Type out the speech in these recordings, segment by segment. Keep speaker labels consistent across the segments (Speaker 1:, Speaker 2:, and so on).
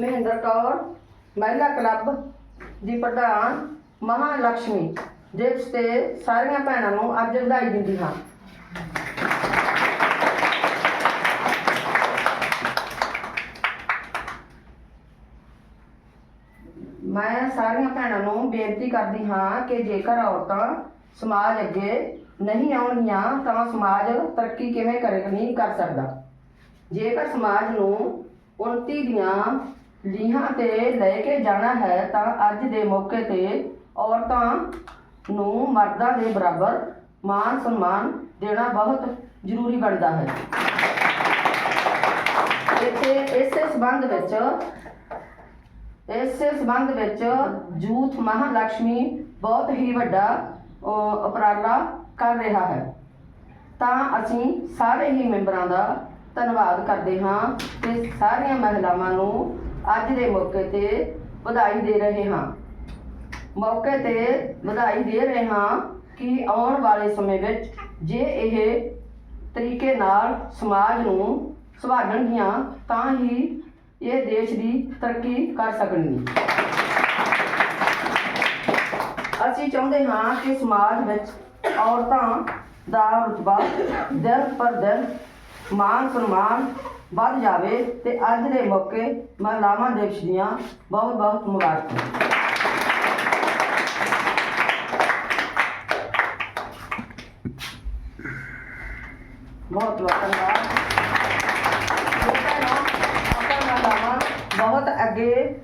Speaker 1: ਮਹਿੰਦਰ ਕੌਰ, ਮਹਿਲਾ ਕਲੱਬ ਦੀ ਪ੍ਰਧਾਨ ਮਹਾਲక్ష్ਮੀ ਜਿਸ ਤੇ ਸਾਰੀਆਂ ਭੈਣਾਂ ਨੂੰ ਅੱਜ ਵਧਾਈ ਦਿੰਦੀ ਹਾਂ। ਮੈਂ ਸਾਰੀਆਂ ਭੈਣਾਂ ਨੂੰ ਬੇਨਤੀ ਕਰਦੀ ਹਾਂ ਕਿ ਜੇਕਰ ਔਰਤਾਂ ਸਮਾਜ ਅੱਗੇ ਨਹੀਂ ਆਉਣਗੀਆਂ, ਤਾਂ ਸਮਾਜ ਤਰੱਕੀ ਕਿਵੇਂ ਕਰੇ, ਨਹੀਂ ਕਰ ਸਕਦਾ। ਜੇਕਰ ਸਮਾਜ ਨੂੰ ਉਨਤੀ ਦੀਆਂ ਲੀਹਾਂ ਤੇ ਲੈ ਕੇ ਜਾਣਾ ਹੈ ਤਾਂ ਅੱਜ ਦੇ ਮੌਕੇ ਤੇ ਔਰਤਾਂ ਨੂੰ ਮਰਦਾਂ ਦੇ ਬਰਾਬਰ ਮਾਨ ਸਨਮਾਨ ਦੇਣਾ ਬਹੁਤ ਜ਼ਰੂਰੀ ਬਣਦਾ ਹੈ। ਇੱਥੇ ਇਸੇ ਸੰਬੰਧ ਵਿੱਚ ਇਸੇ ਸੰਬੰਧ ਵਿੱਚ ਜੂਥ ਮਹਾਲక్ష్ਮੀ ਬਹੁਤ ਹੀ ਵੱਡਾ ਅਹ, ਉਪਰਾਲਾ ਕਰ ਰਿਹਾ ਹੈ। ਤਾਂ ਅਸੀਂ ਸਾਰੇ ਹੀ ਮੈਂਬਰਾਂ ਦਾ ਧੰਨਵਾਦ ਕਰਦੇ ਹਾਂ ਤੇ ਸਾਰੀਆਂ ਮਹਿਲਾਵਾਂ ਨੂੰ ਅੱਜ ਦੇ ਮੌਕੇ ਤੇ ਵਧਾਈ ਦੇ ਰਹੇ ਹਾਂ। ਮੌਕੇ ਤੇ ਵਧਾਈ ਦੇ ਰਹੇ ਹਾਂ ਕਿ ਆਉਣ ਵਾਲੇ ਸਮੇਂ ਵਿੱਚ ਜੇ ਇਹ ਤਰੀਕੇ ਨਾਲ ਸਮਾਜ ਨੂੰ ਸੰਭਾਲਣਗੀਆਂ, ਤਾਂ ਹੀ ਇਹ ਦੇਸ਼ ਦੀ ਤਰੱਕੀ ਕਰ ਸਕਣਗੇ ਅਸੀਂ ਚਾਹੁੰਦੇ ਹਾਂ ਕਿ ਸਮਾਜ ਵਿੱਚ ਔਰਤਾਂ ਦਾ ਰੁਤਬਾ ਦਿਨ ਪਰ ਦਿਨ ਮਾਨ ਸਨਮਾਨ ਵੱਧ ਜਾਵੇ ਤੇ ਅੱਜ ਦੇ ਮੌਕੇ ਮਹਿਲਾਵਾਂ ਦਿਵਸ ਦੀਆਂ ਬਹੁਤ ਬਹੁਤ ਮੁਬਾਰਕਾਂ। ਬਹੁਤ ਬਹੁਤ ਧੰਨਵਾਦ। ਆਪਾਂ ਮਹਿਲਾਵਾਂ ਬਹੁਤ ਅੱਗੇ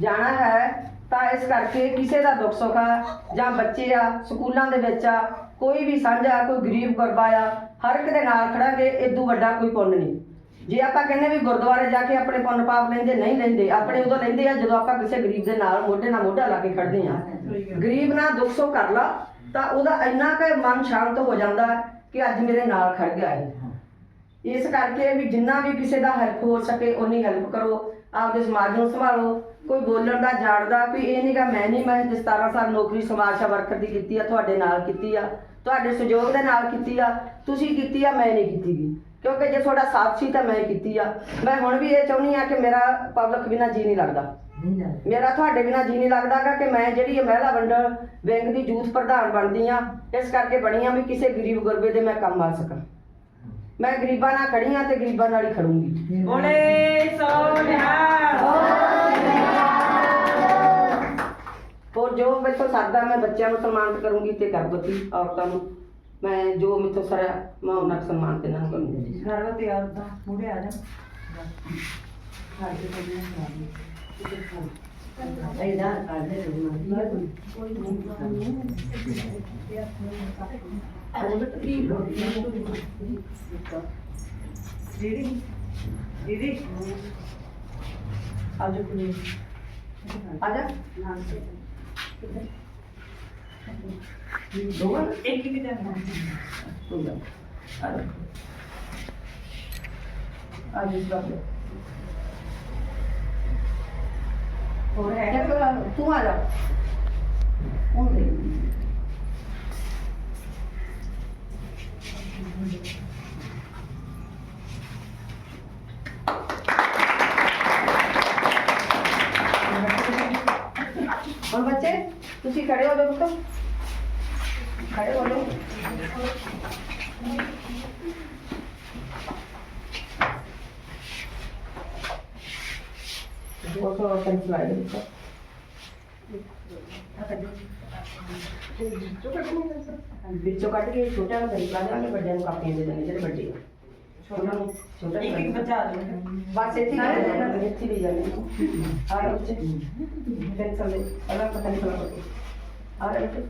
Speaker 1: ਜਾਣਾ ਹੈ ਤਾਂ ਇਸ ਕਰਕੇ ਕਿਸੇ ਦਾ ਦੁੱਖ ਸੁੱਖ ਆ ਜਾਂ ਬੱਚੇ ਆ, ਸਕੂਲਾਂ ਦੇ ਵਿੱਚ ਆ, ਕੋਈ ਵੀ ਸਾਂਝਾ, ਕੋਈ ਗਰੀਬ ਗੁਰਬਾ ਆ, ਹਰ ਇੱਕ ਦੇ ਨਾਲ ਖੜਾਂਗੇ ਇਦੋਂ ਵੱਡਾ ਕੋਈ ਪੁੰਨ ਨਹੀਂ। ਜੇ ਆਪਾਂ ਕਹਿੰਦੇ ਵੀ ਗੁਰਦੁਆਰੇ ਜਾ ਕੇ ਆਪਣੇ ਪੁੰਨ ਪਾਪ ਲੈਂਦੇ, ਨਹੀਂ ਲੈਂਦੇ, ਆਪਣੇ ਉਦੋਂ ਲੈਂਦੇ ਆ ਜਦੋਂ ਆਪਾਂ ਕਿਸੇ ਗਰੀਬ ਦੇ ਨਾਲ ਮੋਢੇ ਨਾਲ ਮੋਢਾ ਲਾ ਕੇ ਖੜਦੇ ਆ ਗਰੀਬ ਨਾਲ ਦੁੱਖ ਸੁੱਖ ਕਰ ਲਾ, ਤਾਂ ਉਹਦਾ ਇੰਨਾ ਕੁ ਮਨ ਸ਼ਾਂਤ ਹੋ ਜਾਂਦਾ ਕਿ ਅੱਜ ਮੇਰੇ ਨਾਲ ਖੜ ਗਿਆ ਹੈ ਇਸ ਕਰਕੇ ਵੀ ਜਿੰਨਾ ਵੀ ਕਿਸੇ ਦਾ ਹੈਲਪ ਹੋ ਸਕੇ ਉਨੀ ਹੈਲਪ ਕਰੋ, ਆਪਦੇ ਸਮਾਜ ਨੂੰ ਸੰਭਾਲੋ। ਕੋਈ ਬੋਲਣ ਦਾ ਜਾਣਦਾ ਕੋਈ ਇਹ ਨਹੀਂਗਾ ਮੈਂ ਨਹੀਂ ਮੈਂ ਤੇ 17 ਸਾਲ ਨੌਕਰੀ ਸਮਾਜ ਸੇਵਾ ਵਰਕਰ ਦੀ ਕੀਤੀ ਆ, ਤੁਹਾਡੇ ਨਾਲ ਕੀਤੀ ਆ, ਤੁਹਾਡੇ ਸਹਿਯੋਗ ਦੇ ਨਾਲ ਕੀਤੀ ਆ, ਤੁਸੀਂ ਕੀਤੀ ਆ, ਮੈਂ ਨਹੀਂ ਕੀਤੀ ਗੀ। ਕਿਉਂਕਿ ਜੇ ਤੁਹਾਡਾ ਸਾਥ ਸੀ ਤਾਂ ਮੈਂ ਕੀਤੀ ਆ। ਮੈਂ ਹੁਣ ਵੀ ਇਹ ਚਾਹੁੰਦੀ ਆ ਕਿ ਮੇਰਾ ਪਬਲਿਕ ਬਿਨਾਂ ਜੀ ਨਹੀਂ ਲੱਗਦਾ। ਮੇਰਾ ਤੁਹਾਡੇ ਬਿਨਾਂ ਜੀ ਨਹੀਂ ਲੱਗਦਾਗਾ ਕਿ ਮੈਂ ਜਿਹੜੀ ਇਹ ਮਹਿਲਾ ਵੰਡਰ ਬੈਂਕ ਦੀ ਯੂਥ ਪ੍ਰਧਾਨ ਬਣਦੀ ਆ ਇਸ ਕਰਕੇ ਬਣੀ ਆ ਵੀ ਕਿਸੇ ਗਰੀਬ ਗੁਰਬੇ ਦੇ ਮੈਂ ਕੰਮ ਆ ਸਕਾਂ। ਮੈਂ ਗਰੀਬਾਂ ਨਾਲ ਖੜੀ ਆ ਤੇ ਗਰੀਬਾਂ ਨਾਲ ਹੀ ਖੜੂੰਗੀ।
Speaker 2: ਬੋਲੇ
Speaker 1: ਹੋਰ ਜੋ ਮੈਥੋਂ ਸਰਦਾ ਮੈਂ ਬੱਚਿਆਂ ਨੂੰ ਸਨਮਾਨਿਤ ਕਰੂੰਗੀ ਤੇ ਗਰਭਵਤੀ ਔਰਤਾਂ ਨੂੰ। ਮੈਂ ਜੋ ਮੈਥੋਂ ਸਰਿਆ ਮੈਂ ਉਹਨਾਂ ਨੂੰ ਸਨਮਾਨ ਤੇ ਨਾਲ ਕਰੂੰਗੀ।
Speaker 2: ਸਰਵਤੀ ਆਉਂਦਾ ਮੁੜੇ ਆ ਜਾ। ਦੀਦੀ ਦੀਦੀ। ਆਜੋ ਕੁੜੀ
Speaker 1: ਆ ਜਾ। ਦੋਵਾਂ ਨੂੰ?
Speaker 2: ਇੱਕ ਇੱਕ ਜਣਾ
Speaker 1: ਤੂੰ ਜਾ ਆ ਜੀ ਬਾਬਾ
Speaker 2: ਹੋਰ ਹੈ
Speaker 1: ਤੂੰ ਆ ਜਾ ਉਹ ਦੇ ਹੁਣ ਬੱਚੇ ਤੁਸੀਂ ਖੜੇ ਹੋ ਜਾਓ ਪੁੱਤ ਖੜੇ ਹੋ ਜਾਓ ਉਹ ਤੋਂ ਪੈਨਸਲ ਆਈ ਦੇ ਪੁੱਤ ਵਿੱਚੋਂ ਕੱਢ ਕੇ ਛੋਟਿਆਂ ਨੂੰ ਪੈਨਸਲ ਆ ਜਾਣਗੇ ਵੱਡਿਆਂ ਨੂੰ ਕਾਪੀਆਂ ਦੇ ਦੇਣੇ ਜਿਹੜੇ ਵੱਡੇ ਛੋਟਾ ਨੂੰ ਛੋਟਾ
Speaker 2: ਇੱਕ ਇੱਕ ਬੱਚਾ ਆ ਜਾਵੇ
Speaker 1: ਬਸ ਇੱਥੇ ਰਹਿ ਜਾਣਾ ਇੱਥੇ ਵੀ ਜਾਣਾ। ਆ ਰਹੇ ਬੱਚੇ। ਪੈਨਸਲ ਦੇ ਅਲੱਗ ਪਤਾ ਨਹੀਂ ਆ ਬੱਚੇ।